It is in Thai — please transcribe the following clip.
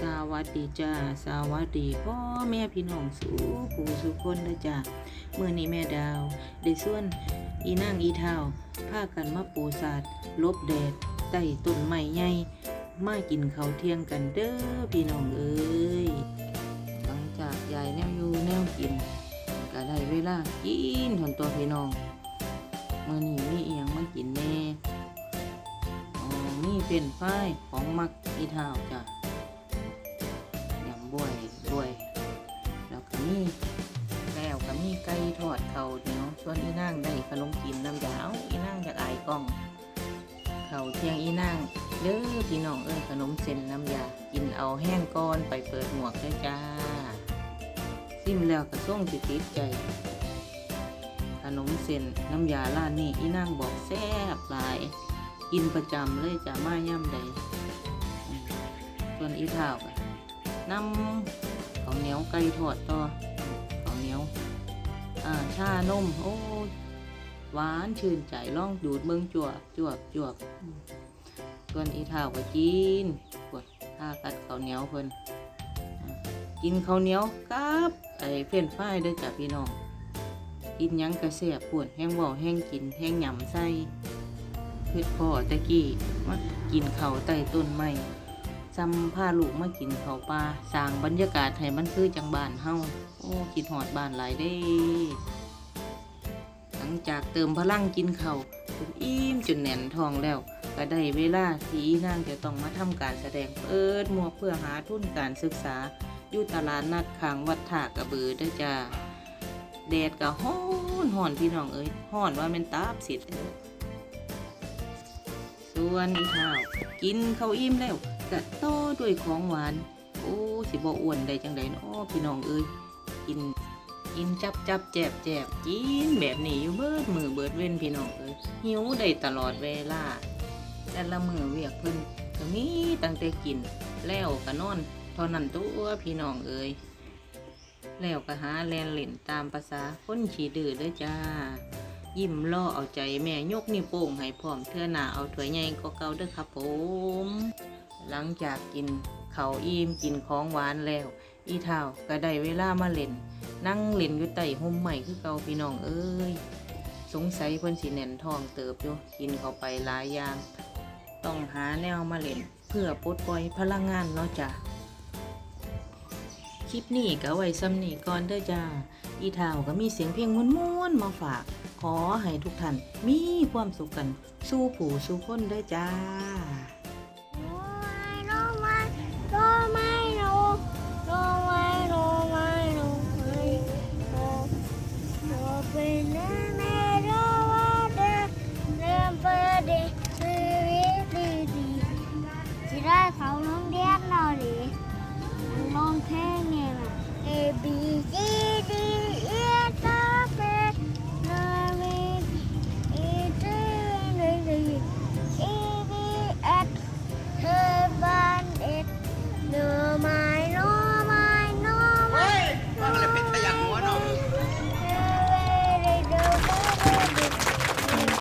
สวัสดีจ้าสวัสดีพ่อแม่พี่น้องสู่ผู้สุคนเด้อจ้าเมื่อนี้แม่ดาว ได้ส่วนอีนางอีเท้าพากันมาปูสาดลบแดดใต้ต้นไม้ใหญ่มากินข้าวเที่ยงกันเด้อพี่น้องเอ้ยหลังจากยายแนวอยู่แนวกินก็ได้เวลากินถอนตัวพี่น้องเมื่อนี้มีเอียงมากินแน่อ๋อมีเป็นฝ้ายของมักอีเท้าจ้ะ บวยบวยแล้วก็มีแล้วก็มีไก่ทอดเขาเหนียวส่วนอีนางได้ขนมกินน้ำยาเอาอีนางอยากไอายกล้องเขาเที่ยงอีนางเด้อพี่น้องเอ้ยขนมเส้นน้ำยากินเอาแห้งก่อนไปเปิดหมวกเด้อจ้าซิมแล้วก็ส่งสิติดใจขนมเส้นน้ำยาร้านนี้อีนางบอกแซ่บหลาย กินประจำเลยจ้ามาย่ำใดส่วนอีเท้าก็ น้ำข้าวเหนียวไก่ทอดต่อข้าวเหนียวอ่าชานมโอ้ยหวานชื่นใจล่องดูดเบิ่งจวบจวบจวบส่วนอีเท่าก็กินปวดข้ากัดข้าวเหนียวเพิ่นกินข้าวเหนียวกับไอ้เฟรนช์ฟรายด้อจ้ะพี่น้องกินยังกระเสียบปวดแห้งเว่าแห้งกินแห้งหยำใส่เพื่อพ่อตะกี้มากินข้าวใต้ต้นไม้ จำพาลูกมากินข้าวปลาสร้างบรรยากาศให้มันคือจังบ้านเฮาโอ้คิดหอดบ้านหลายเด้หลังจากเติมพลังกินเข้าจนอิ่มจนแน่นท้องแล้ว ก็ได้เวลาที่นางจะต้องมาทำการแสดงเปิดหมวกเพื่อหาทุนการศึกษาอยู่ตลาดนัดขางวัดถากระบือเด้อจ้าแดดก็ฮ้อนฮ้อนพี่น้องเอ้ยฮ้อนว่ามันตาบสิทธิ์ส่วนอีข้าวกินเขาอิ่มแล้ว กะโตอด้วยของหวาน โอ้สิบ่อ้วนได้จังไดเนาะพี่น้องเอ้ยกินกินจับจับแจบแจบกินแบบนี้อยู่เบิดมือเบิดเว้นพี่น้องเอ้ยหิวได้ตลอดเวลา แต่ละมือเวียกเพิ่นก็มีตั้งแต่กิน แล้วก็นอนเท่านั้นตัวพี่น้องเอ้ยแล้วก็หาแลนเล่นตามภาษาคนขี้ดื้อเด้อจ้า ยิ้มล่อเอาใจแม่ยกนิ้วโป้งให้พร้อมเทื่อหน้าเอาถ้วยใหญ่ก็เก่าเด้อครับผม หลังจากกินเขาอิ่มกินของหวานแล้ว อีเท่าก็ได้เวลามาเล่น นั่งเล่นอยู่ใต้ห่มใหม่คือเก่าพี่น้องเอ้ยสงสัยเพิ่นสิแน่นท้องเติบอยู่กินเข้าไปหลายอย่าง ต้องหาแนวมาเล่น เพื่อปลดปล่อยพลังงานเนาะจ้ะคลิปนี้ก็ไว้ซ้ำนี้ก่อนเด้อจ้า อีเท่าก็มีเสียงเพลงม้วนๆมาฝาก ขอให้ทุกท่านมีความสุขกัน สู้ผู้สู้คนเด้อจ้า